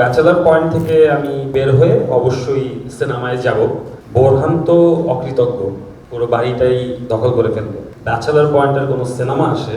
Bachelor point থেকে আমি বের হয়ে অবশ্যই সিনেমায় যাব। বোরহান তো অকৃতজ্ঞ, পুরো বাড়িটাই দখল করে ফেলবে। ব্যাচেলার পয়েন্টের কোনো সিনেমা আসে,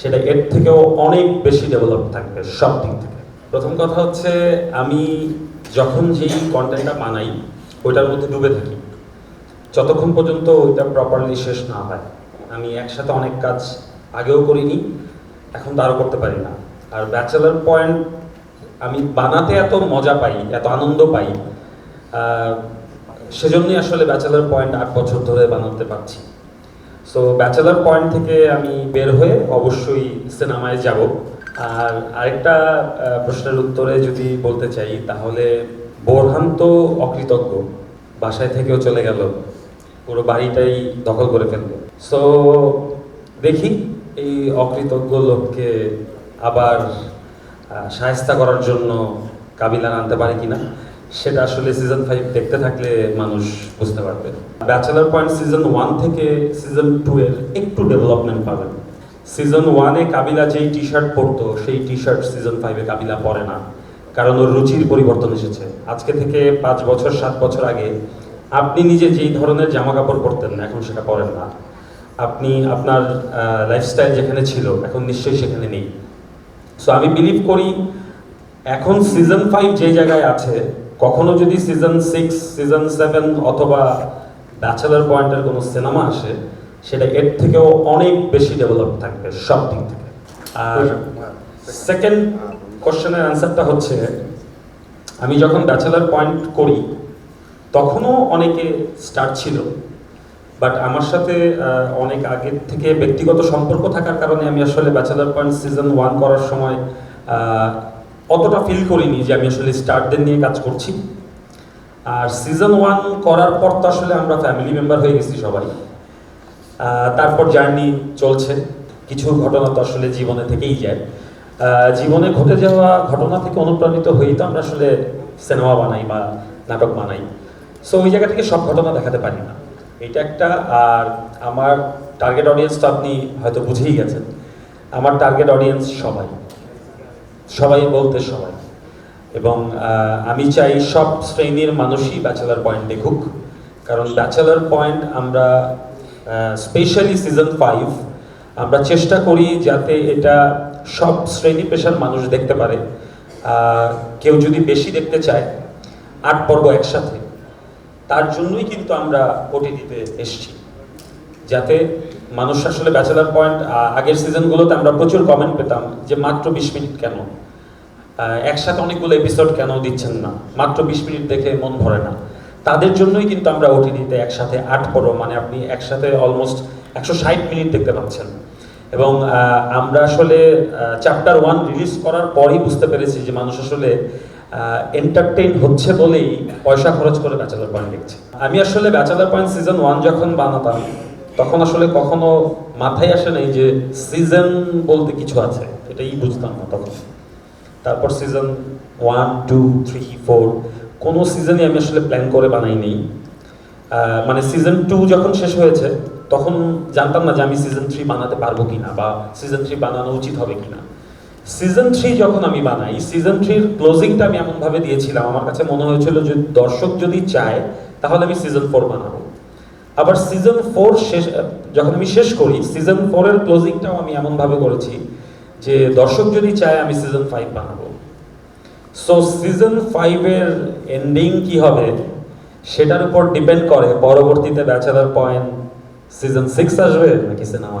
সেটা এর থেকেও অনেক বেশি ডেভেলপ থাকবে, সব দিক থেকে। প্রথম কথা হচ্ছে, আমি যখন যেই কন্টেন্টটা বানাই, ওইটার মধ্যে ডুবে থাকি। যতক্ষণ পর্যন্ত ওইটা প্রপারলি শেষ না হয়। আমি একসাথে অনেক কাজ আগেও করিনি, এখন তো আরও করতে পারি না। আর ব্যাচেলার পয়েন্ট আমি বানাতে এত মজা পাই, এত আনন্দ পাই সেজন্যই আসলে ব্যাচেলার পয়েন্ট আট বছর ধরে বানাতে পারছি। সো ব্যাচেলার পয়েন্ট থেকে আমি বের হয়ে অবশ্যই সিনেমায় যাব। আর আরেকটা প্রশ্নের উত্তরে যদি বলতে চাই, তাহলে বোরহান তো অকৃতজ্ঞ, বাসায় থেকেও চলে গেল, পুরো বাড়িটাই দখল করে ফেলবে সো দেখি, এই অকৃতজ্ঞ লোককে আবার আহ, সায়স্তা করার জন্য কাবিলান আনতে পারে কিনা সেটা আসলে সিজন ফাইভ দেখতে থাকলে মানুষ বুঝতে পারবে। ব্যাচেলার পয়েন্ট সিজন ওয়ান থেকে সিজন টু এর একটু ডেভেলপমেন্ট পাবেন। সিজন ওয়ানে কাবিলা যেই টি শার্ট পরতো সেই টি শার্ট সিজন ফাইভে কাবিলা পরে না কারণ ওর রুচির পরিবর্তন এসেছে। আজকে থেকে পাঁচ বছর সাত বছর আগে আপনি নিজে যেই ধরনের জামা কাপড় পরতেন এখন সেটা পরেন না। আপনি আপনার লাইফস্টাইল যেখানে ছিল এখন নিশ্চয়ই সেখানে নেই। সো আমি বিলিভ করি এখন সিজন ফাইভ যে জায়গায় আছে কখনো যদি সিজন সিক্স সিজন সেভেন অথবা ব্যাচেলার পয়েন্টের কোনো সিনেমা আসে সেটা এর থেকেও অনেক বেশি ডেভেলপ থাকবে সব দিক থেকে। আর সেকেন্ড কোশ্চেনের অ্যান্সারটা হচ্ছে আমি যখন ব্যাচেলার পয়েন্ট করি তখনও অনেকে স্টার্ট ছিল। বাট আমার সাথে অনেক আগের থেকে ব্যক্তিগত সম্পর্ক থাকার কারণে আমি আসলে ব্যাচেলার পয়েন্ট সিজন ওয়ান করার সময় অতটা ফিল করিনি যে আমি আসলে স্টারদের নিয়ে কাজ করছি। আর সিজন ওয়ান করার পর তো আসলে আমরা ফ্যামিলি মেম্বার হয়ে গেছি সবাই। তারপর জার্নি চলছে। কিছু ঘটনা তো আসলে জীবনে থেকেই যায়। জীবনে ঘটে যাওয়া ঘটনা থেকে অনুপ্রাণিত হয়েই তো আমরা আসলে সিনেমা বানাই বা নাটক বানাই। সো ওই জায়গা থেকে সব ঘটনা দেখাতে পারি না। এটা একটা, আর আমার টার্গেট অডিয়েন্স তো আপনি হয়তো বুঝেই গেছেন। আমার টার্গেট অডিয়েন্স সবাই। সবাই বলতে সবাই। এবং আমি চাই সব শ্রেণির মানুষই ব্যাচেলার পয়েন্ট দেখুক। কারণ ব্যাচেলার পয়েন্ট আমরা স্পেশালি সিজন ফাইভ আমরা চেষ্টা করি যাতে এটা সব শ্রেণি পেশার মানুষ দেখতে পারে। কেউ যদি বেশি দেখতে চায়, আট পর্ব একসাথে। তার জন্যই কিন্তু আমরা ওটিটিতে এসছি। যাতে মানুষ আসলে ব্যাচেলার পয়েন্ট আগের সিজনগুলোতে আমরা প্রচুর কমেন্ট পেতাম যে মাত্র বিশ মিনিট কেন? একসাথে অনেকগুলো এপিসোড কেন দিচ্ছেন না? মাত্র বিশ মিনিট দেখে মন ভরে না। তাদের জন্যই কিন্তু আমরা ওটিটিতে একসাথে আট পর্ব মানে আপনি একসাথে অলমোস্ট একশো ষাট মিনিট দেখতে পাচ্ছেন। এবং আমরা আসলে চ্যাপ্টার ওয়ান রিলিজ করার পরই বুঝতে পেরেছি যে মানুষ আসলে এন্টারটেইন হচ্ছে বলেই পয়সা খরচ করে ব্যাচেলার পয়েন্ট দেখছে। আমি আসলে ব্যাচেলার পয়েন্ট সিজন ওয়ান যখন বানাতাম, তখন আসলে কখনো মাথায় আসে নাই যে সিজন বলতে কিছু আছে, এটাই বুঝতাম না তখন। তারপর season one two three four কোনো সিজনই আমি আসলে প্ল্যান করে বানাই নেই। মানে সিজন টু যখন শেষ হয়েছে, তখন জানতাম না যে আমি সিজন থ্রি বানাতে পারব কিনা বা সিজন থ্রি বানানো উচিত হবে কিনা। সিজন থ্রি যখন আমি বানাই সিজন থ্রির ক্লোজিংটা আমি এমনভাবে দিয়েছিলাম, আমার কাছে মনে হয়েছিল যে দর্শক যদি চায়, তাহলে আমি সিজন ফোর বানাবো। আবার সিজন ফোর শেষ, যখন আমি শেষ করি সিজন ফোরের ক্লোজিংটাও আমি এমনভাবে করেছি যে দর্শক যদি চায়, আমি সিজন ফাইভ বানাবো। সো সিজন ফাইভের এন্ডিং কি হবে, সেটার উপর ডিপেন্ড করে পরবর্তীতে ব্যাচেলার পয়েন্ট সিজন সিক্স আসবে নাকি সিনেমা